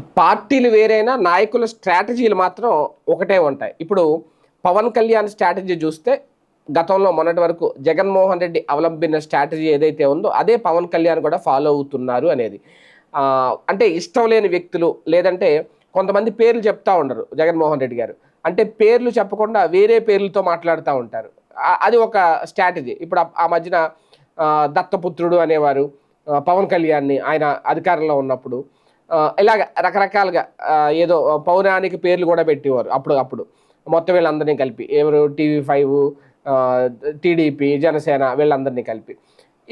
పార్టీలు వేరైనా నాయకుల స్ట్రాటజీలు మాత్రం ఒకటే ఉంటాయి. ఇప్పుడు పవన్ కళ్యాణ్ స్ట్రాటజీ చూస్తే గతంలో మొన్నటి వరకు జగన్మోహన్ రెడ్డి అవలంబిన స్ట్రాటజీ ఏదైతే ఉందో అదే పవన్ కళ్యాణ్ కూడా ఫాలో అవుతున్నారు అనేది. అంటే ఇష్టం లేని వ్యక్తులు లేదంటే కొంతమంది పేర్లు చెప్తా ఉండరు జగన్మోహన్ రెడ్డి గారు. అంటే పేర్లు చెప్పకుండా వేరే పేర్లతో మాట్లాడుతూ ఉంటారు. అది ఒక స్ట్రాటజీ. ఇప్పుడు ఆ- మధ్యన దత్తపుత్రుడు అనేవారు పవన్ కళ్యాణ్ని ఆయన అధికారంలో ఉన్నప్పుడు ఇలాగ రకరకాలుగా ఏదో పౌరాణిక పేర్లు కూడా పెట్టేవారు అప్పుడు అప్పుడు. మొత్తం వీళ్ళందరినీ కలిపి ఎవరు టీవీ ఫైవ్ టీడీపీ జనసేన వీళ్ళందరినీ కలిపి.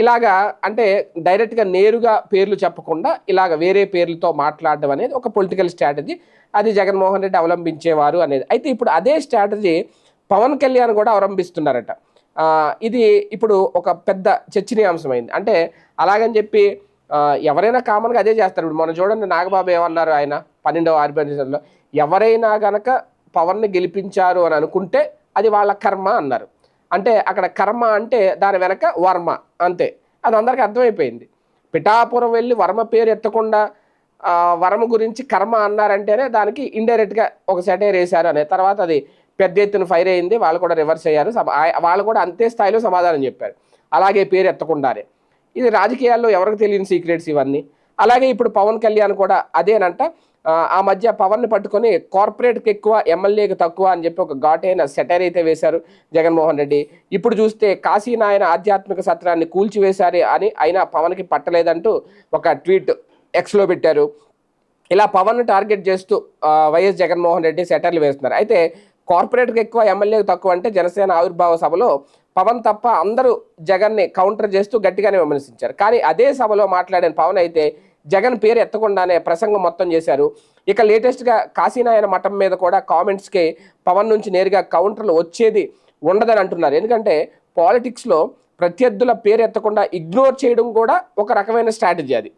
ఇలాగా అంటే డైరెక్ట్గా నేరుగా పేర్లు చెప్పకుండా ఇలాగ వేరే పేర్లతో మాట్లాడడం అనేది ఒక పొలిటికల్ స్ట్రాటజీ. అది జగన్మోహన్ రెడ్డి అవలంబించేవారు అనేది. అయితే ఇప్పుడు అదే స్ట్రాటజీ పవన్ కళ్యాణ్ కూడా అవలంబిస్తున్నారట. ఇది ఇప్పుడు ఒక పెద్ద చర్చనీయాంశమైంది. అంటే అలాగని చెప్పి ఎవరైనా కామన్గా అదే చేస్తారు. ఇప్పుడు మనం చూడండి నాగబాబు ఏమన్నారు ఆయన పన్నెండవ ఆర్బనైజేషన్లో ఎవరైనా గనక పవన్ని గెలిపించారు అని అనుకుంటే అది వాళ్ళ కర్మ అన్నారు. అంటే అక్కడ కర్మ అంటే దాని వెనక వర్మ అంతే. అది అందరికీ అర్థమైపోయింది. పిఠాపురం వెళ్ళి వర్మ పేరు ఎత్తకుండా వరమ గురించి కర్మ అన్నారంటేనే దానికి ఇండైరెక్ట్గా ఒక సెటైర్ వేశారు అనే. తర్వాత అది పెద్ద ఎత్తున ఫైర్ అయింది. వాళ్ళు కూడా రివర్స్ అయ్యారు. వాళ్ళు కూడా అంతే స్థాయిలో సమాధానం చెప్పారు. అలాగే పేరు ఎత్తకుండానే. ఇది రాజకీయాల్లో ఎవరికి తెలియని సీక్రెట్స్ ఇవన్నీ. అలాగే ఇప్పుడు పవన్ కళ్యాణ్ కూడా అదేనంట. ఆ, మధ్య పవన్ని పట్టుకొని కార్పొరేట్కి ఎక్కువ ఎమ్మెల్యేకి తక్కువ అని చెప్పి ఒక ఘాటైన సెటైర్ అయితే వేశారు జగన్మోహన్ రెడ్డి. ఇప్పుడు చూస్తే కాశీనాయన ఆధ్యాత్మిక సత్రాన్ని కూల్చివేశారు అని అయినా పవన్కి పట్టలేదంటూ ఒక ట్వీట్ ఎక్స్లో పెట్టారు. ఇలా పవన్ టార్గెట్ చేస్తూ వైఎస్ జగన్మోహన్ రెడ్డి సెటర్లు వేస్తున్నారు. అయితే కార్పొరేట్కి ఎక్కువ ఎమ్మెల్యేకి తక్కువ అంటే జనసేన ఆవిర్భావ సభలో పవన్ తప్ప అందరూ జగన్ని కౌంటర్ చేస్తూ గట్టిగానే విమర్శించారు. కానీ అదే సభలో మాట్లాడిన పవన్ అయితే జగన్ పేరు ఎత్తకుండానే ప్రసంగం మొత్తం చేశారు. ఇక లేటెస్ట్గా కాశీనాయన మఠం మీద కూడా కామెంట్స్కి పవన్ నుంచి నేరుగా కౌంటర్లు వచ్చేది ఉండదని అంటున్నారు. ఎందుకంటే పాలిటిక్స్లో ప్రత్యర్థుల పేరు ఎత్తకుండా ఇగ్నోర్ చేయడం కూడా ఒక రకమైన స్ట్రాటజీ అది.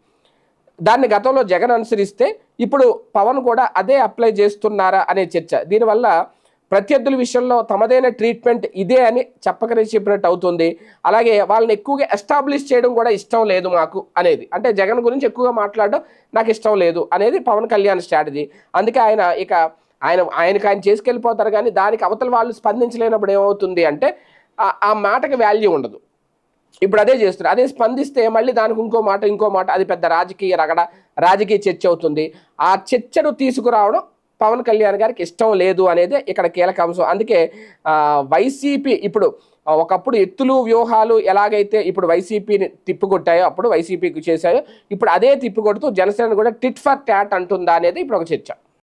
దాన్ని గతంలో జగన్ అనుసరిస్తే ఇప్పుడు పవన్ కూడా అదే అప్లై చేస్తున్నారా అనే చర్చ. దీనివల్ల ప్రత్యర్థుల విషయంలో తమదైన ట్రీట్మెంట్ ఇదే అని చెప్పకనే చెప్పినట్టు అవుతుంది. అలాగే వాళ్ళని ఎక్కువగా ఎస్టాబ్లిష్ చేయడం కూడా ఇష్టం లేదు మాకు అనేది. అంటే జగన్ గురించి ఎక్కువగా మాట్లాడడం నాకు ఇష్టం లేదు అనేది పవన్ కళ్యాణ్ స్ట్రాటజీ. అందుకే ఆయన ఇక ఆయన ఆయనకి ఆయన చేసుకెళ్ళిపోతారు కానీ దానికి అవతల వాళ్ళు స్పందించలేనప్పుడు ఏమవుతుంది అంటే ఆ- ఆ మాటకి వాల్యూ ఉండదు. ఇప్పుడు అదే చేస్తున్నారు. అదే స్పందిస్తే మళ్ళీ దానికి ఇంకో మాట ఇంకో మాట. అది పెద్ద రాజకీయ రగడ రాజకీయ చర్చ అవుతుంది. ఆ చర్చను తీసుకురావడం పవన్ కళ్యాణ్ గారికి ఇష్టం లేదు అనేది ఇక్కడ కీలక అంశం. అందుకే వైసీపీ ఇప్పుడు ఒకప్పుడు ఎత్తులు వ్యూహాలు ఎలాగైతే ఇప్పుడు వైసీపీని తిప్పికొట్టాయో అప్పుడు వైసీపీకి చేశాయో ఇప్పుడు అదే తిప్పికొడుతూ జనసేన కూడా టిట్ ఫర్ ట్యాట్ అంటుందా అనేది ఇప్పుడు ఒక చర్చ.